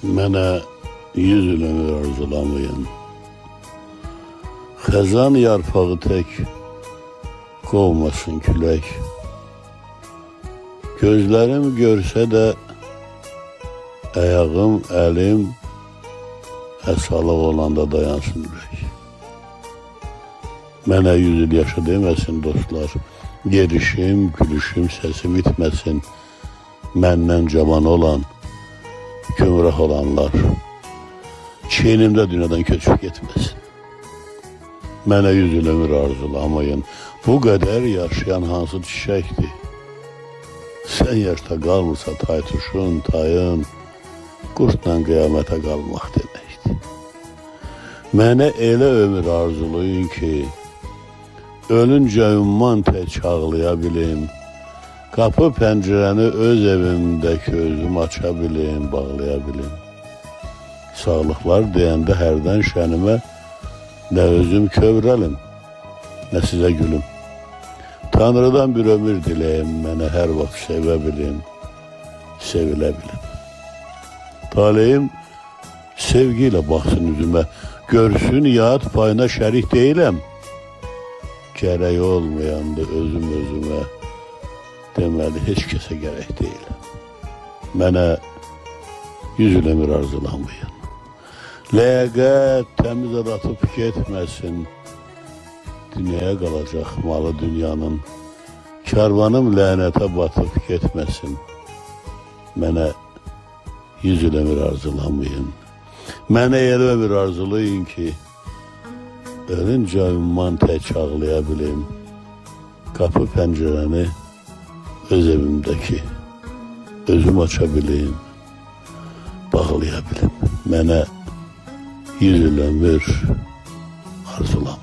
Mənə yüz il ömür arzulamayın. Xəzan yarpağı tək qovmasın külək. Gözlərim görsə də ayağım, əlim əsalıq olanda dayansın ürək. Mənə yüz il yaşa deməsin dostlar. Yerişim, gülüşüm, səsim itməsin. Məndən cavan olan, gümrah olanlar çiynimdə dünyadan köçüb getməsin. Mənə yüz ömür arzulamayın. Bu qədər yaşayan hansı çiçəkdir? Sən yaşda qalmırsa taytuşun, tayın, qurtla qiyamətə qalmaq deməkdir. Mənə elə ömür arzulayın ki, ölüncə ümman tək ağlaya. Qapı pəncərəni öz evimdəki özüm aça bilim, bağlaya bilim. Sağlıqlar deyəndə hərdən şənimə nə özüm kövrəlim, nə sizə gülüm. Tanrıdan bir ömür diləyim, mənə hər vaxt sevilə bilim. Taleyim sevgi ilə baxsın üzümə, görsün yad payına şərik deyiləm. Gərək olmayandı özüm özümə, deməli heç kəsə gərək deyiləm. Mənə yüz il ömür arzulamayın. Ləyaqət təmiz ad atıb getməsin. Dünyaya qalacaq malı dünyanın. Karvanım lənətə batıb getməsin. Mənə yüz il ömür arzulamayın. Mənə elə ömür arzulayın ki, ölüncə ümman tək ağlaya bilim. Qapı pəncərəni öz evimdəki özüm aça bilim, bağlaya bilim. Mənə yüz il ömür arzulamayın.